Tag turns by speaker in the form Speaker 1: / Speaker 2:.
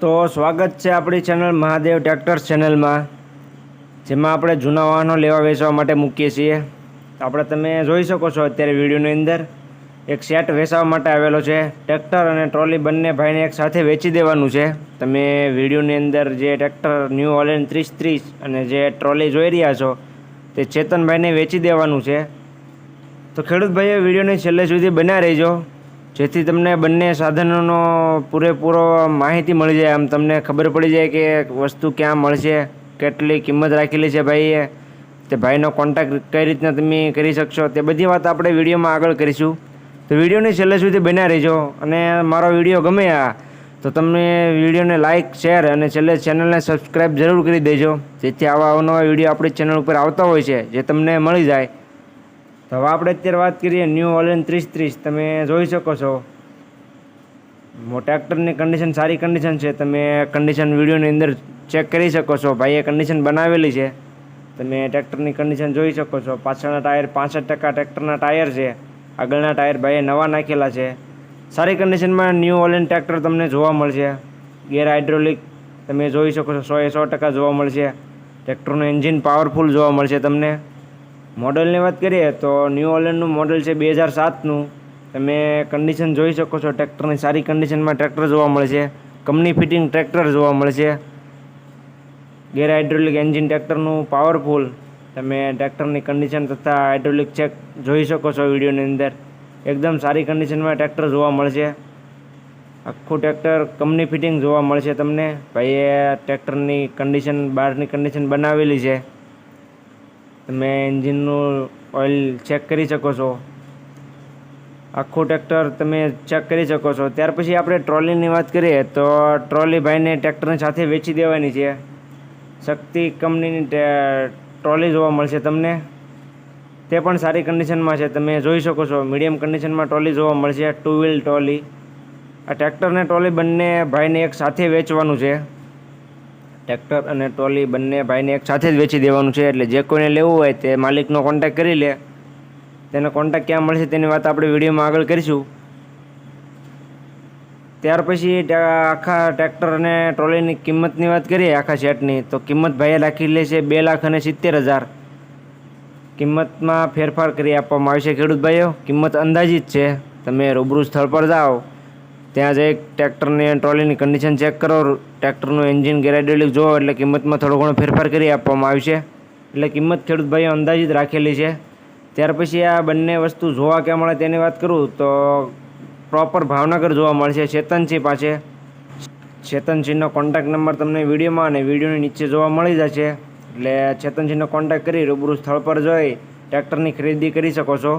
Speaker 1: તો સ્વાગત છે આપણી ચેનલ મહાદેવ ટ્રેક્ટર્સ ચેનલમાં, જેમાં આપણે જૂના વાહનો લેવા વેચવા માટે મૂકીએ છીએ. આપણે તમે જોઈ શકો છો અત્યારે વિડીયોની અંદર, એક સેટ વેચાવા માટે આવેલો છે. ટ્રેક્ટર અને ટ્રોલી બંને ભાઈને એક સાથે વેચી દેવાનું છે. તમે વિડીયોની અંદર જે ટ્રેક્ટર ન્યૂ ઓલેન ત્રીસ ત્રીસ અને જે ટ્રોલી જોઈ રહ્યા છો, તે ચેતનભાઈને વેચી દેવાનું છે. તો ખેડૂત ભાઈઓ વિડીયોને છેલ્લે સુધી બન્યા રહેજો. જેથી તમને બંને સાધનોનો પૂરેપૂરો માહિતી મળી જાય. આમ તમને ખબર પડી જાય કે વસ્તુ ક્યાં મળશે, કેટલી કિંમત રાખેલી છે ભાઈએ, તે ભાઈનો કોન્ટેક્ટ કઈ રીતના તમે કરી શકશો, તે બધી વાત આપણે વિડીયોમાં આગળ કરીશું. તો વિડીયોને છેલ્લે સુધી બન્યા રહેજો અને મારો વીડિયો ગમે આ, તો તમે વિડીયોને લાઇક શેર અને છેલ્લે ચેનલને સબસ્ક્રાઈબ જરૂર કરી દેજો, જેથી આવા અવનવા વીડિયો આપણી ચેનલ ઉપર આવતા હોય છે, જે તમને મળી જાય. તો હવે આપણે અત્યારે વાત કરીએ ન્યૂ ઓલેન ત્રીસ ત્રીસ તમે જોઈ શકો છો. ટ્રેક્ટરની કન્ડિશન સારી કન્ડિશન છે. તમે કન્ડિશન વિડીયોની અંદર ચેક કરી શકો છો. ભાઈએ કન્ડિશન બનાવેલી છે. તમે ટ્રેક્ટરની કન્ડિશન જોઈ શકો છો. પાછળના ટાયર પાસઠ ટકા ટ્રેક્ટરના ટાયર છે. આગળના ટાયર ભાઈએ નવા નાખેલા છે. સારી કન્ડિશનમાં ન્યૂ ઓલેન ટ્રેક્ટર તમને જોવા મળશે. ગેર હાઇડ્રોલિક તમે જોઈ શકો છો. સો એ સો ટકા જોવા મળશે. ટ્રેક્ટરનું એન્જિન પાવરફુલ જોવા મળશે તમને. મોડલની વાત કરીએ તો ન્યૂ ઓલેન્ડનું મોડલ છે બે હજાર સાતનું. તમે કન્ડિશન જોઈ શકો છો, ટ્રેક્ટરની સારી કન્ડિશનમાં ટ્રેક્ટર જોવા મળશે કંપની ફિટિંગ ટ્રેક્ટર જોવા મળશે ગેર હાઇડ્રોલિક એન્જિન ટ્રેક્ટરનું પાવરફુલ તમે ટ્રેક્ટરની કન્ડિશન તથા હાઇડ્રોલિક ચેક જોઈ શકો છો વિડીયોની અંદર. એકદમ સારી કન્ડિશનમાં ટ્રેક્ટર જોવા મળશે આખું ટ્રેક્ટર કંપની ફિટિંગ જોવા મળશે તમને. ભાઈએ ટ્રેક્ટરની કન્ડિશન બહારની કન્ડિશન બનાવેલી છે. તમે એન્જિનનું ઓઇલ ચેક કરી શકો છો. આખું ટ્રેક્ટર તમે ચેક કરી શકો છો. ત્યાર પછી આપણે ટ્રોલીની વાત કરીએ તો ટ્રોલી ભાઈને ટ્રેક્ટરની સાથે વેચી દેવાની છે. શક્તિ કંપનીની ટ્રોલી જોવા મળશે તમને. તે પણ સારી કન્ડિશનમાં છે. તમે જોઈ શકો છો, મીડિયમ કન્ડિશનમાં ટ્રોલી જોવા મળશે, ટુ વ્હીલ ટ્રોલી. આ ટ્રેક્ટર ટ્રોલી બંને ભાઈને એક સાથે વેચવાનું છે. ટ્રેક્ટર અને ટ્રોલી બંને ભાઈને એક સાથે જ વેચી દેવાનું છે. એટલે જે કોઈને લેવું હોય તે માલિકનો કોન્ટેક્ટ કરી લે. તેનો કોન્ટેક્ટ ક્યાં મળશે તેની વાત આપણે વિડીયોમાં આગળ કરીશું. ત્યાર પછી આખા ટ્રેક્ટર અને ટ્રોલીની કિંમતની વાત કરીએ, આખા સેટની, તો કિંમત ભાઈએ રાખી લે છે બે લાખ અને સિત્તેર હજાર. કિંમતમાં ફેરફાર કરી આપવામાં આવશે ખેડૂત ભાઈઓ. કિંમત અંદાજિત છે. તમે રૂબરૂ સ્થળ પર જાઓ. ત્યાં જઈ ટ્રેક્ટરની ટ્રોલીની કન્ડિશન ચેક કરો. ટ્રેક્ટરનું એન્જિન ગેરાડેલિક જુઓ એટલે કિંમતમાં થોડો ઘણો ફેરફાર કરી આપવામાં આવશે એટલે કિંમત ખેડૂત ભાઈઓ અંદાજિત રાખેલી છે. ત્યાર પછી આ બંને વસ્તુ જોવા ક્યાં મળે તેની વાત કરું તો પ્રોપર ભાવનગર જોવા મળશે ચેતનસિંહ પાસે. ચેતનસિંહનો કોન્ટેક્ટ નંબર તમને વિડીયોમાં અને વિડીયોની નીચે જોવા મળી જશે. એટલે ચેતનસિંહનો કોન્ટેક્ટ કરી રૂબરૂ સ્થળ પર જોઈ ટ્રેક્ટરની ખરીદી કરી શકો છો.